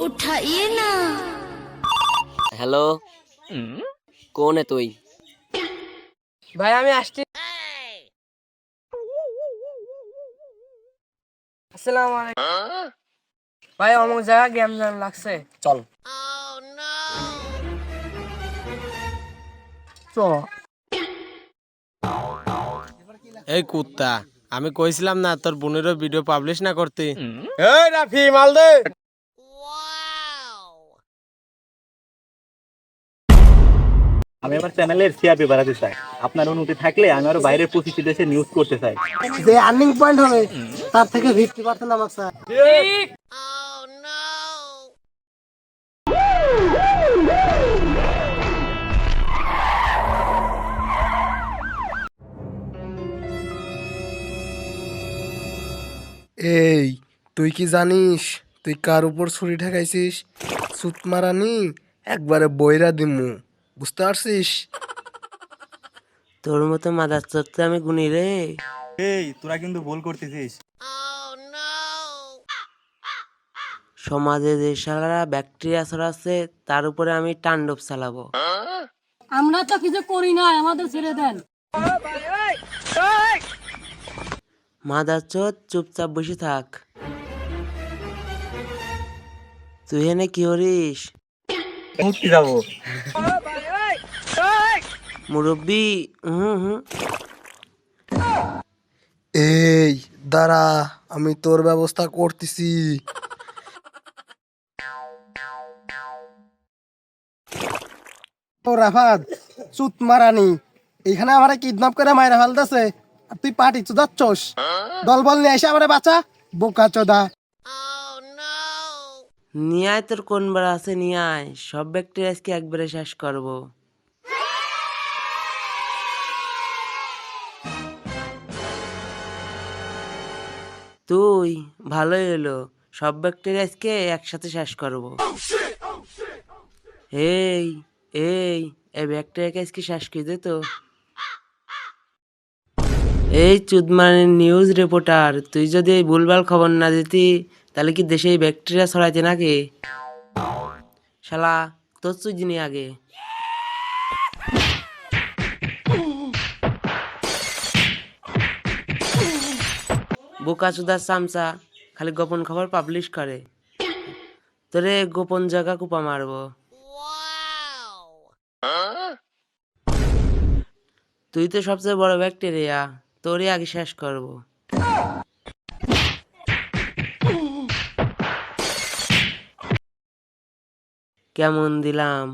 उठाइए ना হ্যালো কোন है তুই ভাই আমি আসছি আসসালামু আলাইকুম ভাই অমুক জায়গা গেম জান লাগছে চল চল এই কুত্তা আমি কইছিলাম না তোর বোনেরও ভিডিও পাবলিশ না করতে এই রাফি মাল দে আমি আমার চ্যানেলের সিআরপি বাড়াতে চাই। আপনার অনুমতি থাকলে আমি আরও বাইরের পঁচিশটি দেশে নিউজ করতে চাই। যে আর্নিং পয়েন্ট হবে তার থেকে ফিফটি পার্সেন্ট আমার স্যার এই তুই কি জানিস? তুই কার উপর ছুরি ঠেকাইছিস? সুত মারানি একবারে বইরা দিমু। বুঝতে পারছিস? তোর মতো মাদার চড়তে আমি গুনি রে। এই তোরা কিন্তু ভুল করতেছিস। সমাজে যে সারা ব্যাকটেরিয়া ছড়াচ্ছে তার উপরে আমি তাণ্ডব চালাবো। আমরা তো কিছু করি না আমাদের ছেড়ে দেন। মাদার চোদ চুপচাপ বসে থাক। তুই এনে কি হরিস মুক্তি যাব মুরব্বী হুম হুম। এই দাঁড়া আমি তোর ব্যবস্থা করতেছি। ও রাফাত সুত মারানি এখানে আমারে কিডন্যাপ করে মায়েরা ফেলতেছে আর তুই পার্টি চুদাচ্ছস। দলবল নিয়ে এসে আমারে বাঁচা বোকা চোদা। নিয়ে আয় তোর কোন বার আছে নিয়ায়? সব ব্যাকটেরিয়া আজকে একবারে শেষ করব। তুই ভালোই এলো। সব ব্যাকটেরিয়া আজকে একসাথে শেষ করব। এই এই এই ব্যাকটেরিয়াকে আজকে শেষ করে দে তো? এই চুদমানের নিউজ রিপোর্টার, তুই যদি এই ভুলভাল খবর না দিতি, তাহলে কি দেশে এই ব্যাকটেরিয়া ছড়াইতে নাকি? শালা, তোর চুদিনি আগে। বোকা চুদার চামচা খালি গোপন খবর পাবলিশ করে। তোরে গোপন জায়গা কুপা মারবো। তুই তো সবচেয়ে বড় ব্যাকটেরিয়া, তোরই আগে শেষ করব। কেমন দিলাম?